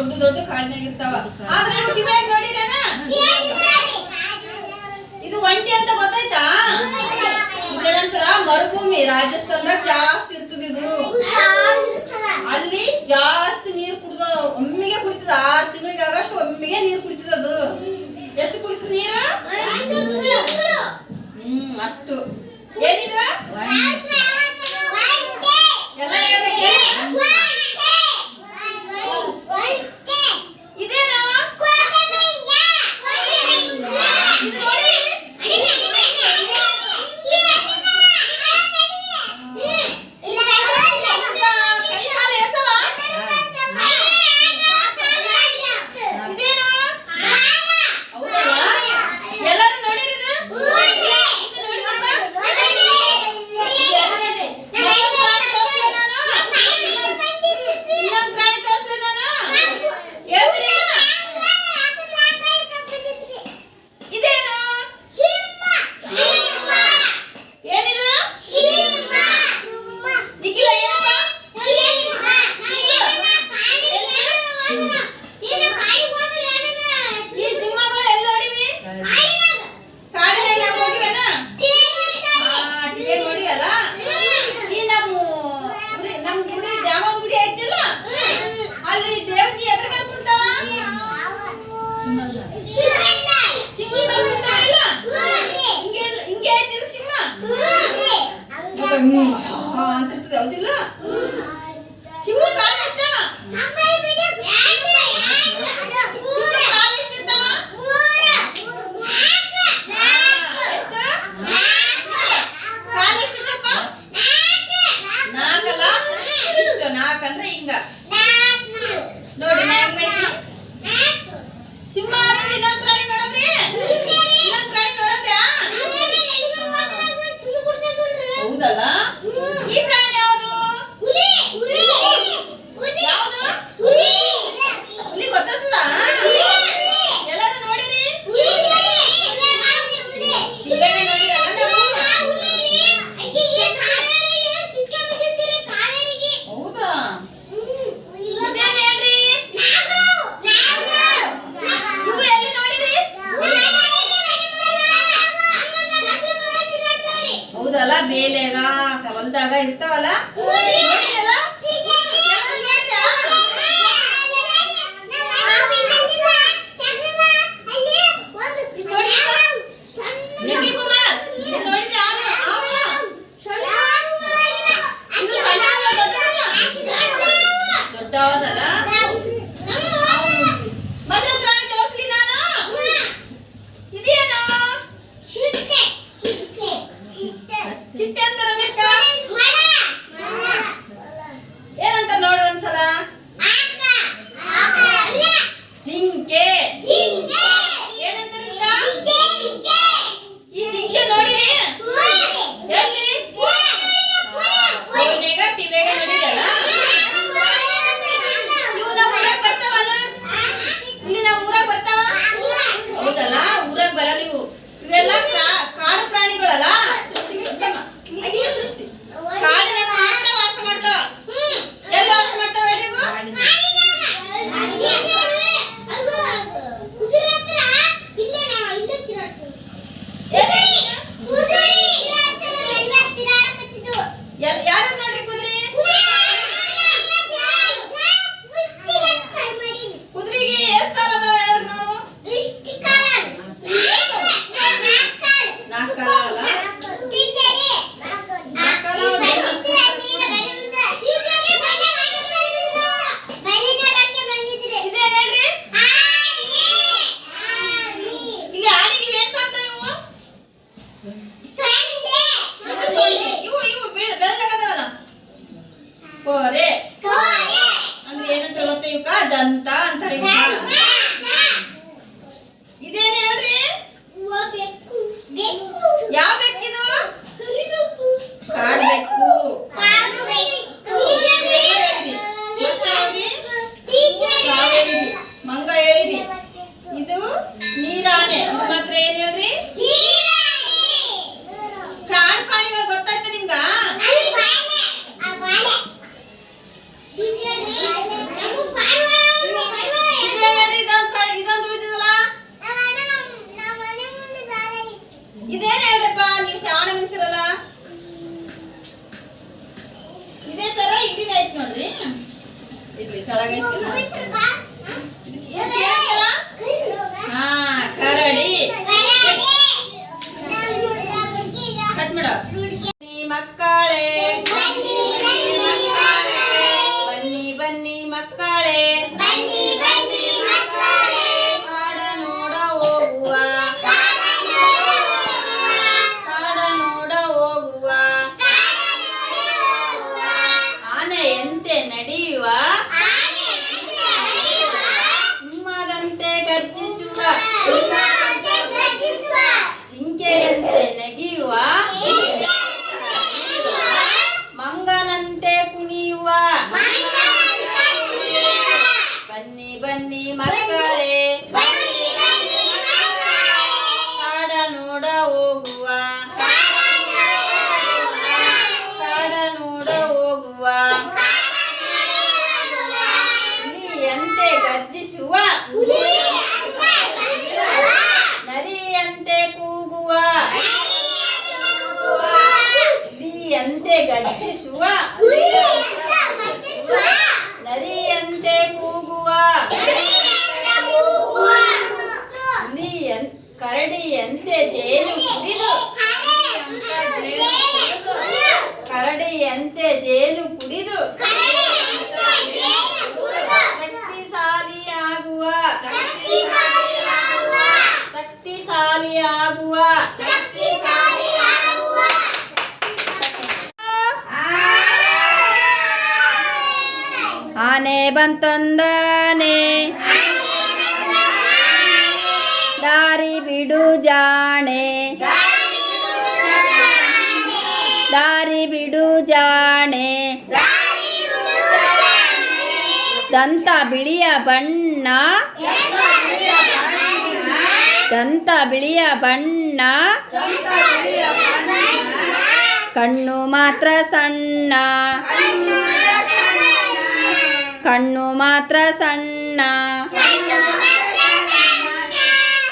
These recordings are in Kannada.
ದೊಡ್ಡ ದೊಡ್ಡ ಕಾಡಿನಾಗ ಇರ್ತಾವ. ಆದ್ರೆ ಇವೆ ಇದು ಒಂಟಿ ಅಂತ ಗೊತ್ತಾಯ್ತಾ? ನಂತರ ಮರುಭೂಮಿ, ರಾಜಸ್ಥಾನದಾಗ ಜಾಸ್ತಿ ಇರ್ತದ ಇದು. ಅಲ್ಲಿ ಜಾಸ್ತಿ ನೀರು ಕುಡಿದ ಒಮ್ಮಿಗೆ ಕುಡಿತದ, ಆರು ತಿಂಗಳಿಗೆ ಆಗಷ್ಟು ಒಮ್ಮಿಗೆ ನೀರು ಕುಡಿತದ ಅದು. ಎಷ್ಟು ಕುಡಿತದ ನೀರು? ಹ್ಮ್, ಅಷ್ಟು. ಏನಿದ್ರ ಹೌದಲ್ಲ ಬೇಲೆಗ ಒಂದಾಗ ಇರ್ತಾವಲ್ಲ ಹೇಳಿರಿ ಇದು ನೀರಾನೆ. ಮಾತ್ರ ಏನ್ ಹೇಳ್ರಿ? ಪ್ರಾಣ ಪ್ರಾಣಿಗಳು ಗೊತ್ತಾಯ್ತ ನಿಮ್ಗ? ಇದೇನ್ ಹೇಳ್ರಪ್ಪ, ನೀವು ಶ್ರಾವಣ ಮನಸ್ಸಿರಲ್ಲ ಇದೇ ತರ ಇಲ್ಲಿ ಆಯ್ತು ನೋಡ್ರಿ. ಇಲ್ಲಿ ಐತಲ್ಲ Gadisnya. ಆನೆ ಬಂತೊಂದನೆ ದಾರಿ ಬಿಡು ಜಾಣೆ ದಾರಿ ಬಿಡು ಜಾಣೆ ದಂತ ಬಿಳಿಯ ಬಣ್ಣ ದಂತ ಬಿಳಿಯ ಬಣ್ಣ ಕಣ್ಣು ಮಾತ್ರ ಸಣ್ಣ ಕಣ್ಣು ಮಾತ್ರ ಸಣ್ಣ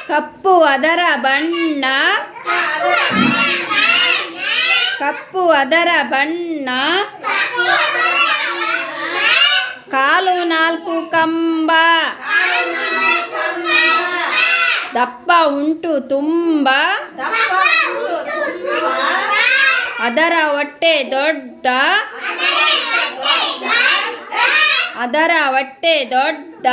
ಕಪ್ಪು ಅದರ ಬಣ್ಣ ಕಪ್ಪು ಅದರ ಬಣ್ಣ ಕಾಲು ನಾಲ್ಕು ಕಂಬ ದಪ್ಪ ಉಂಟು ತುಂಬ ಅದರ ಹೊಟ್ಟೆ ದೊಡ್ಡ ಅದರ ಹೊಟ್ಟೆ ದೊಡ್ಡ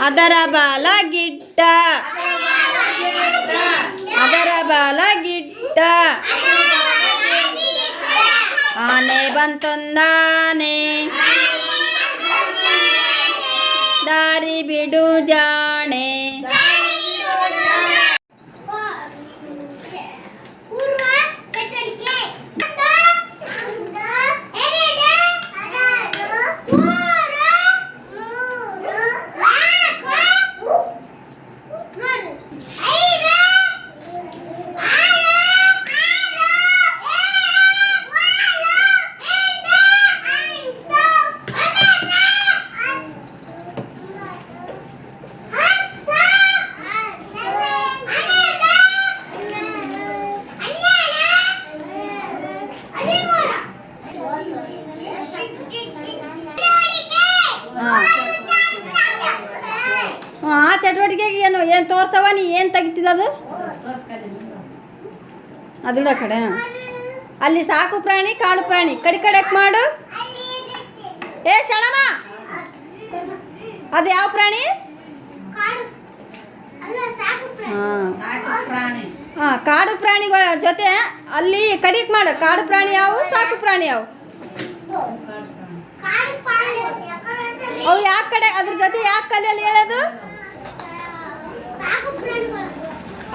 ಅದರ ಬಾಲ ಗಿಡ್ಡ ಅದರ ಬಾಲ ಗಿಡ್ಡ ಆನೆ ಬಂತೊಂದಾನೆ. ದಾರಿ ಬಿಡು ಜಾಣೆ. ತೋರ್ಸವ ನೀ ಏನು ತೆಗಿತಿದ್ದದು ಅದಿಡ ಕಡೆ ಅಲ್ಲಿ ಸಾಕು ಪ್ರಾಣಿ, ಕಾಡು ಪ್ರಾಣಿ. ಕಡೆ ಕಡೆಕ್ ಮಾಡು? ಏ ಶಣಮ್ಮ ಅದು ಯಾವ ಪ್ರಾಣಿ? ಹಾಂ. ಕಾಡು ಪ್ರಾಣಿಗಳ ಜೊತೆ ಅಲ್ಲಿ ಕಡಿಕ್ ಮಾಡು? ಕಾಡು ಪ್ರಾಣಿ ಯಾವು, ಸಾಕು ಪ್ರಾಣಿ ಯಾವು? ಅವು ಯಾಕೆ ಕಡೆ, ಅದ್ರ ಜೊತೆ ಯಾಕೆ ಕಲಿಯಲ್ಲಿ ಹೇಳೋದು?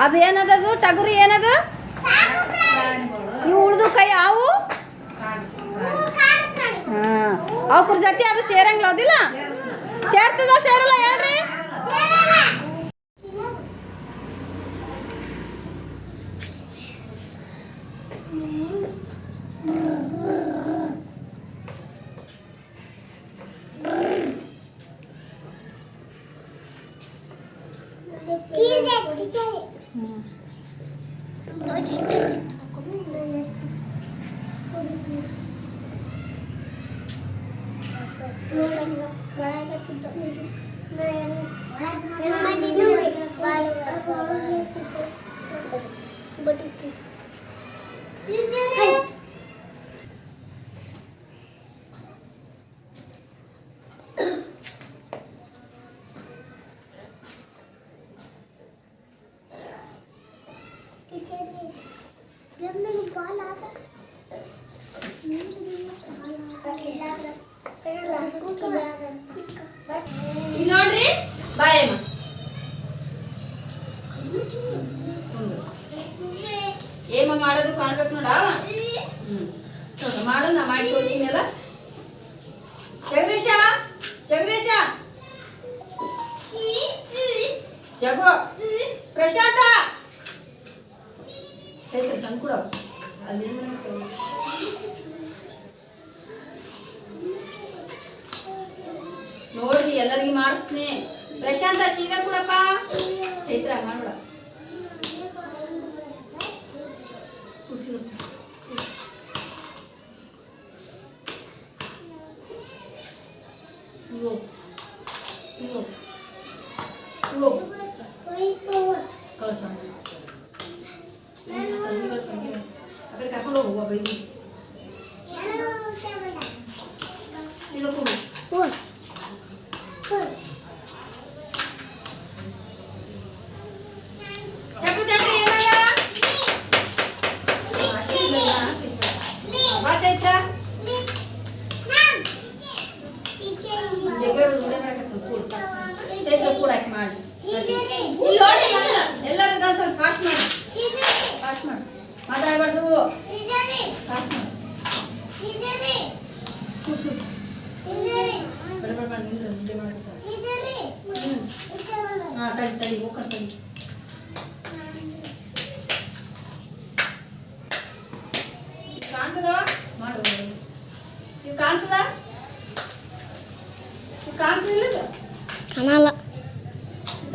ಅದು ಏನದದು? ಟಗುರಿ ಏನದು? ಇವು ಉಳಿದು ಕೈ ಅವು? ಹಾಂ. ಅವ್ರ ಜೊತೆ ಅದು ಸೇರಂಗಿಲ್ಲ ಅದಿಲ್ಲ ಸೇರ್ತದ ಸೇರಲ್ಲ ಹೇಳ್ರಿ. はい。ಮಾಡೋದು ಕಾಣ್ಬೇಕು ನೋಡ ಮಾಡೋಣ ಮಾಡು, ನಾ ಮಾಡಿ ತೋರಿಸಿನಲ್ಲ ಜಗದೀಶ ಜಗದೀಶ. ಜಗೋ, ಪ್ರಶಾಂತ. ಚೈತ್ರ, ಸಣ್ಣ ಅಲ್ಲಿ ನೋಡ್ರಿ, ಎಲ್ಲರಿಗೂ ಮಾಡಿಸ್ತೀನಿ. ಪ್ರಶಾಂತ ಸೀದಾ ಕೊಡಪ್ಪ. ಚೈತ್ರ, ಮಾಡ್ಬೇಡ. 这个部分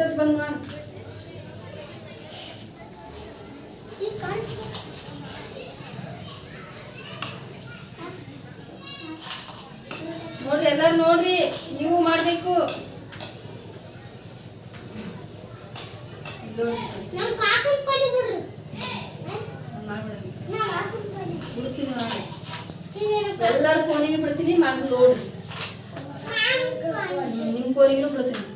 ಇತ್ತದ್ ಬಂದ್ ಮಾಡ ನೋಡ್ರಿ ಎಲ್ಲಾರು ನೋಡ್ರಿ ನೀವು ಮಾಡ್ಬೇಕು. ಎಲ್ಲಾರು ಫೋನಿಗೆ ಬಿಡ್ತೀನಿ ಮಾಡ್ರಿ ನೋಡ್ರಿ. ನಿಮ್ ಫೋನಿಗೂ ಬಿಡ್ತೀನಿ.